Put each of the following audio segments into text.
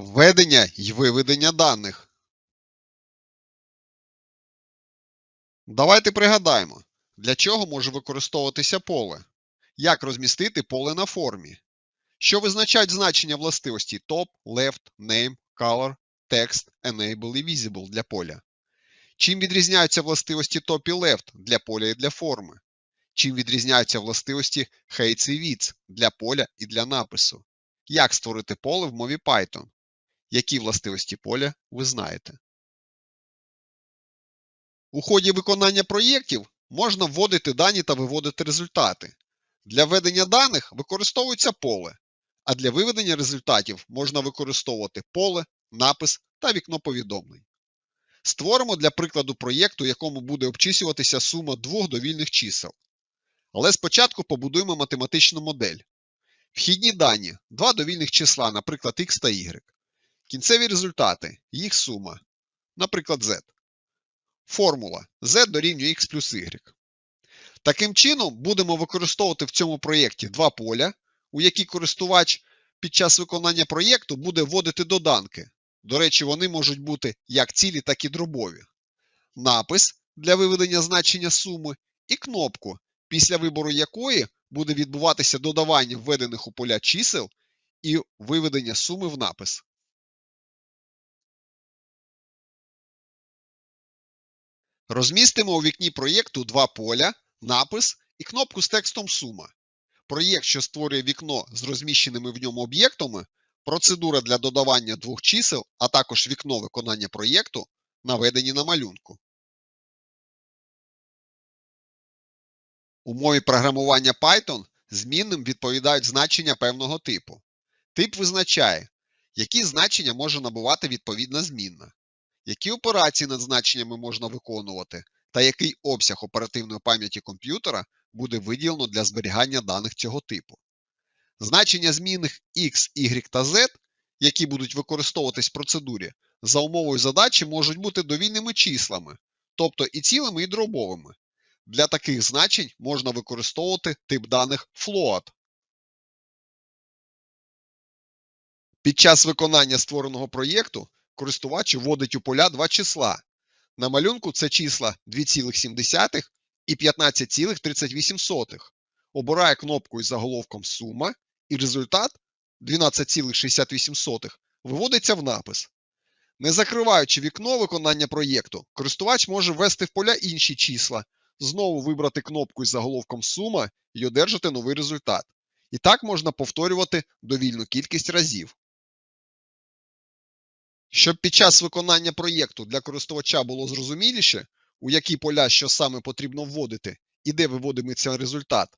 Введення й виведення даних. Давайте пригадаємо, для чого може використовуватися поле, як розмістити поле на формі, що визначають значення властивості top, left, name, color, text, enable і visible для поля. Чим відрізняються властивості top і left для поля і для форми? Чим відрізняються властивості heights і widths для поля і для напису? Як створити поле в мові Python? Які властивості поля ви знаєте? У ході виконання проєктів можна вводити дані та виводити результати. Для введення даних використовується поле, а для виведення результатів можна використовувати поле, напис та вікно повідомлень. Створимо для прикладу проєкту, якому буде обчислюватися сума двох довільних чисел. Але спочатку побудуємо математичну модель. Вхідні дані два довільних числа, наприклад, x та y. Кінцеві результати їх сума, наприклад, z. Формула z дорівнює x плюс y. Таким чином, будемо використовувати в цьому проєкті два поля, у які користувач під час виконання проєкту буде вводити доданки. До речі, вони можуть бути як цілі, так і дробові. Напис для виведення значення суми і кнопку, після вибору якої буде відбуватися додавання введених у поля чисел і виведення суми в напис. Розмістимо у вікні проєкту два поля, напис і кнопку з текстом сума. Проєкт, що створює вікно з розміщеними в ньому об'єктами, процедура для додавання двох чисел, а також вікно виконання проєкту, наведені на малюнку. У мові програмування Python змінним відповідають значення певного типу. Тип визначає, які значення може набувати відповідна змінна, які операції над значеннями можна виконувати, та який обсяг оперативної пам'яті комп'ютера буде виділено для зберігання даних цього типу. Значення змінних x, y та z, які будуть використовуватись в процедурі, за умовою задачі можуть бути довільними числами, тобто і цілими, і дробовими. Для таких значень можна використовувати тип даних float. Під час виконання створеного проєкту користувач вводить у поля два числа. На малюнку це числа 2,7 і 15,38. Обирає кнопку із заголовком сума, і результат 12,68 виводиться в напис. Не закриваючи вікно виконання проєкту, користувач може ввести в поля інші числа, знову вибрати кнопку із заголовком сума і одержати новий результат. І так можна повторювати довільну кількість разів. Щоб під час виконання проєкту для користувача було зрозуміліше, у які поля що саме потрібно вводити і де виводиметься результат,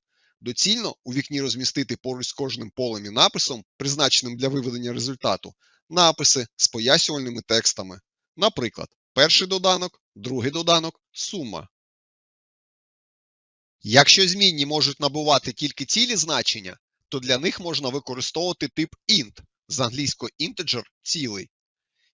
доцільно у вікні розмістити поруч з кожним полем і написом, призначеним для виведення результату, написи з пояснювальними текстами. Наприклад, перший доданок, другий доданок, сума. Якщо змінні можуть набувати тільки цілі значення, то для них можна використовувати тип int з англійського integer цілий.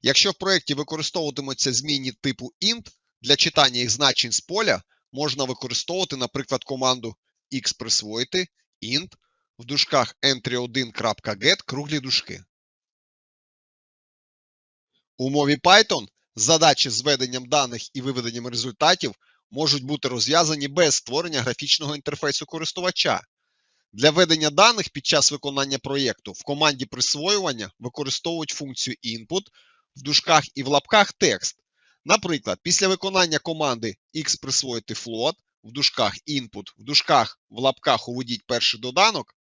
Якщо в проєкті використовуватимуться змінні типу int, для читання їх значень з поля можна використовувати, наприклад, команду x присвоїти int в дужках entry1.get круглі дужки. У мові Python задачі з введенням даних і виведенням результатів можуть бути розв'язані без створення графічного інтерфейсу користувача. Для введення даних під час виконання проєкту в команді присвоювання використовують функцію input в дужках і в лапках текст. Наприклад, після виконання команди x присвоїти float в дужках input, в дужках в лапках уведіть перший доданок,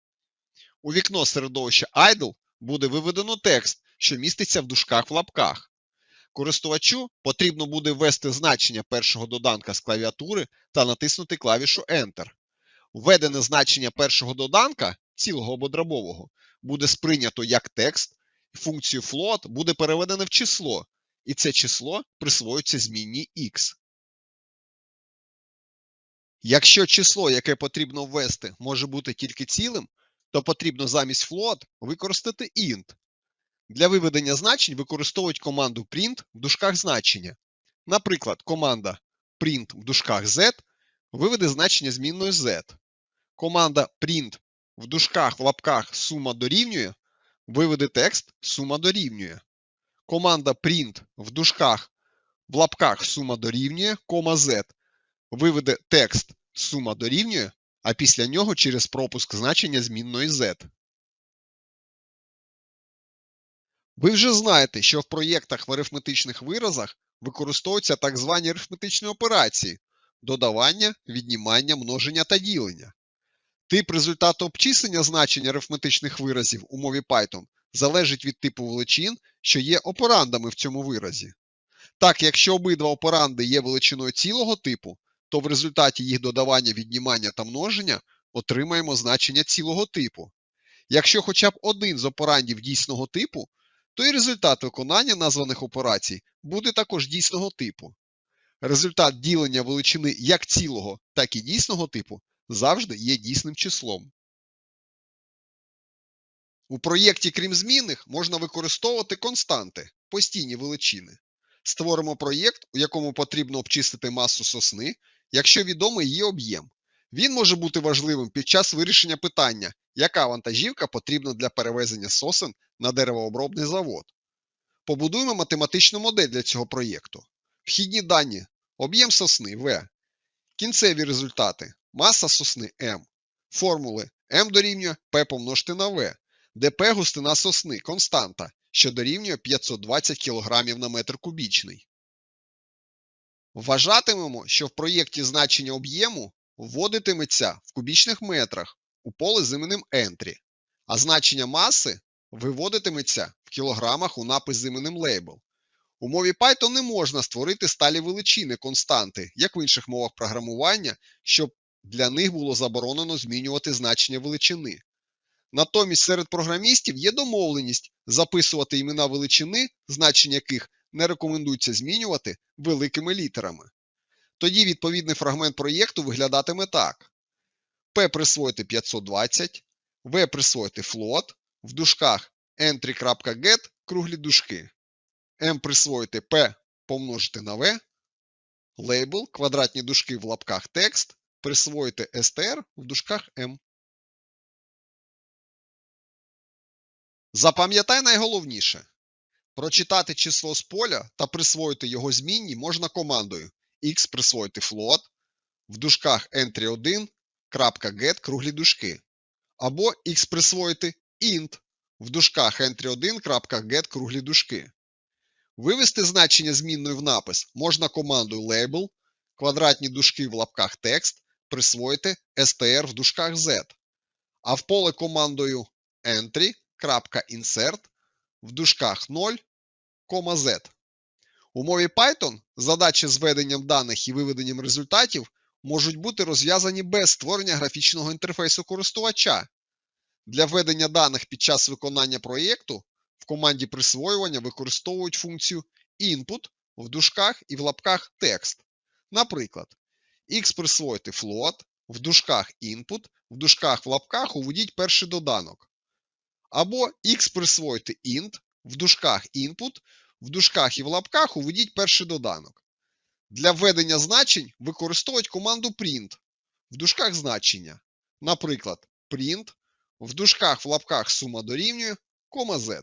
у вікно середовища idle буде виведено текст, що міститься в дужках в лапках. Користувачу потрібно буде ввести значення першого доданка з клавіатури та натиснути клавішу Enter. Введене значення першого доданка, цілого або дробового, буде сприйнято як текст, функцію float буде переведене в число, і це число присвоюється змінній x. Якщо число, яке потрібно ввести, може бути тільки цілим, то потрібно замість float використати int. Для виведення значень використовують команду print в дужках значення. Наприклад, команда print в дужках z виведе значення змінною z. Команда print в дужках в лапках сума дорівнює виведе текст сума дорівнює. команда print в дужках в лапках сума дорівнює, кома z виведе текст сума дорівнює, а після нього через пропуск значення змінної z. Ви вже знаєте, що в проєктах в арифметичних виразах використовуються так звані арифметичні операції додавання, віднімання, множення та ділення. Тип результату обчислення значень арифметичних виразів у мові Python залежить від типу величин, що є операндами в цьому виразі. Так, якщо обидва операнди є величиною цілого типу, то в результаті їх додавання, віднімання та множення отримаємо значення цілого типу. Якщо хоча б один з операндів дійсного типу, то і результат виконання названих операцій буде також дійсного типу. Результат ділення величини як цілого, так і дійсного типу завжди є дійсним числом. У проєкті, крім змінних, можна використовувати константи, постійні величини. Створимо проєкт, у якому потрібно обчистити масу сосни, якщо відомий її об'єм. Він може бути важливим під час вирішення питання, яка вантажівка потрібна для перевезення сосен на деревообробний завод. Побудуємо математичну модель для цього проєкту. Вхідні дані об'єм сосни В, кінцеві результати маса сосни М, формули М дорівнює P помножити на В, де P густина сосни константа, що дорівнює 520 кг на метр кубічний. Вважатимемо, що в проєкті значення об'єму вводитиметься в кубічних метрах у поле з іменем Entry, а значення маси виводитиметься в кілограмах у напис з іменем Label. У мові Python не можна створити сталі величини константи, як в інших мовах програмування, щоб для них було заборонено змінювати значення величини. Натомість серед програмістів є домовленість записувати імена величини, значення яких не рекомендується змінювати великими літерами. Тоді відповідний фрагмент проєкту виглядатиме так: P присвоїти 520, V присвоїти float, в дужках entry.get круглі дужки, M присвоїти P помножити на V, лейбл, квадратні дужки в лапках текст, присвоїти str в дужках M. Запам'ятай найголовніше. Прочитати число з поля та присвоїти його змінні можна командою x присвоїти float, в дужках entry1, .get круглі дужки, або x присвоїти int, в дужках entry1, .get круглі дужки. Вивести значення змінної в напис можна командою label, квадратні дужки в лапках текст, присвоїти str в дужках z, а в поле командою entry.insert в дужках 0, z. У мові Python задачі з введенням даних і виведенням результатів можуть бути розв'язані без створення графічного інтерфейсу користувача. Для введення даних під час виконання проєкту в команді присвоювання використовують функцію input в дужках і в лапках текст. Наприклад, x присвоїти float, в дужках input, в дужках в лапках уведіть перший доданок. Або x присвоїти int, в дужках input, в дужках і в лапках уведіть перший доданок. Для введення значень використовують команду print в дужках значення. Наприклад, print в дужках в лапках сума дорівнює, кома z.